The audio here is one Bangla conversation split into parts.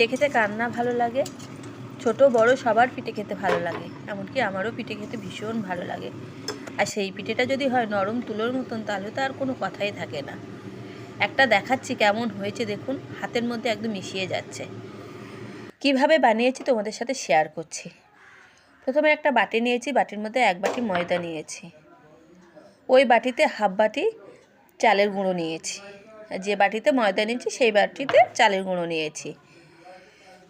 পিঠে খেতে কার না ভালো লাগে। ছোট, বড় সবার পিঠে খেতে ভালো লাগে, এমনকি আমারও পিঠে খেতে ভীষণ ভালো লাগে। আর সেই পিঠেটা যদি হয় নরম তুলোর মতন, তাহলে তো আর কোনো কথাই থাকে না। একটা দেখাচ্ছি কেমন হয়েছে, দেখুন, হাতের মধ্যে একদম মিশিয়ে যাচ্ছে। কীভাবে বানিয়েছি তোমাদের সাথে শেয়ার করছি। প্রথমে একটা বাটি নিয়েছি, বাটির মধ্যে এক বাটি ময়দা নিয়েছি। ওই বাটিতে হাফ বাটি চালের গুঁড়ো নিয়েছি। যে বাটিতে ময়দা নিয়েছি, সেই বাটিতে চালের গুঁড়ো নিয়েছি।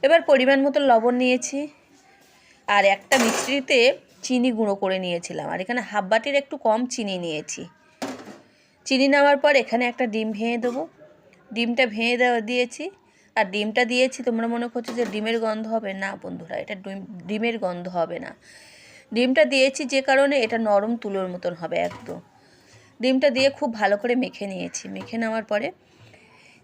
এবার পরিমাণ মতো লবণ নিয়েছি আর একটা মিষ্টিতে চিনি গুঁড়ো করে নিয়েছিলাম। আর এখানে হাফ বাটির একটু কম চিনি নিয়েছি। চিনি নেওয়ার পর এখানে একটা ডিম ভেঙে দেবো। ডিমটা ভেঙে দেওয়া দিয়েছি। আর ডিমটা দিয়েছি, তোমরা মনে করছ যে ডিমের গন্ধ হবে? না বন্ধুরা, এটা ডিম- ডিমের গন্ধ হবে না। ডিমটা দিয়েছি যে কারণে এটা নরম তুলোর মতন হবে একদম। ডিমটা দিয়ে খুব ভালো করে মেখে নিয়েছি। মেখে নেওয়ার পরে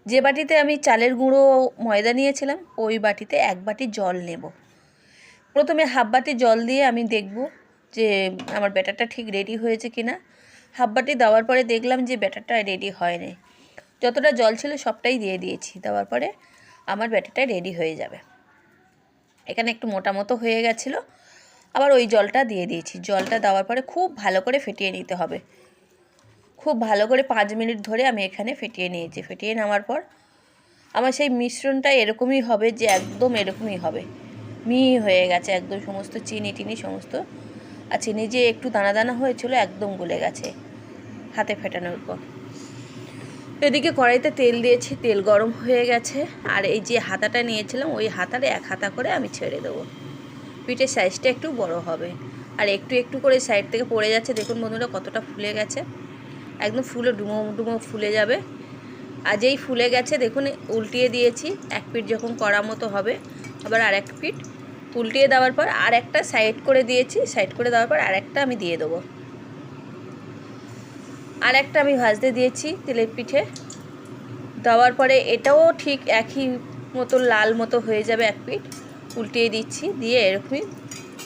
যে বাটিতে আমি চালের গুঁড়ো ময়দা নিয়েছিলাম, ওই বাটিতে এক বাটি জল নেব। প্রথমে হাফ বাটি জল দিয়ে আমি দেখব যে আমার ব্যাটারটা ঠিক রেডি হয়েছে কি না হাফ বাটি দেওয়ার পরে দেখলাম যে ব্যাটারটা রেডি হয়নি। যতটা জল ছিল সবটাই দিয়ে দিয়েছি, দেওয়ার পরে আমার ব্যাটারটা রেডি হয়ে যাবে। এখানে একটু মোটা মতো হয়ে গেছিল। আবার ওই জলটা দিয়ে দিয়েছি। জলটা দেওয়ার পরে খুব ভালো করে ফেটিয়ে নিতে হবে। খুব ভালো করে পাঁচ মিনিট ধরে আমি এখানে ফেটিয়ে নিয়েছি। ফেটিয়ে নেওয়ার পর আমার সেই মিশ্রণটা এরকমই হবে যে একদম এরকমই হবে। মিহি হয়ে গেছে, একদম সমস্ত চিনি টিনি সমস্ত। আর চিনি যে একটু দানা দানা হয়েছিল, একদম গলে গেছে হাতে ফেটানোর পর। এদিকে কড়াইতে তেল দিয়েছি, তেল গরম হয়ে গেছে। আর এই যে হাতাটা নিয়েছিলাম, ওই হাতারে এক হাতা করে আমি ছেড়ে দেবো। পিঠের সাইজটা একটু বড় হবে। আর একটু একটু করে সাইড থেকে পড়ে যাচ্ছে। দেখুন বন্ধুরা কতটা ফুলে গেছে। একদম ফুলে ডুমো ডুমো ফুলে যাবে। আর যেই ফুলে গেছে, দেখুন, উল্টিয়ে দিয়েছি। এক পিঠ যখন করা মতো হবে, আবার আর এক পিঠ। উল্টিয়ে দেওয়ার পর আর একটা সাইড করে দিয়েছি। সাইড করে দেওয়ার পর আর একটা আমি দিয়ে দেবো। আর একটা আমি ভাজতে দিয়েছি তেলের পিঠে। দেওয়ার পরে এটাও ঠিক একই মতো লাল মতো হয়ে যাবে এক পিঠ। উল্টিয়ে দিচ্ছি, দিয়ে এরকমই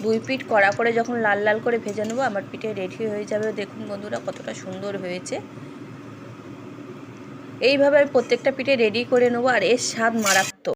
দুই পিঠ কড়া করে যখন লাল লাল করে ভেজে নেব, আমার পিঠে রেডি হয়ে যাবে। দেখুন বন্ধুরা কতটা সুন্দর হয়েছে। এইভাবে আমি প্রত্যেকটা পিঠে রেডি করে নেব, আর এর স্বাদ মারাত্মক।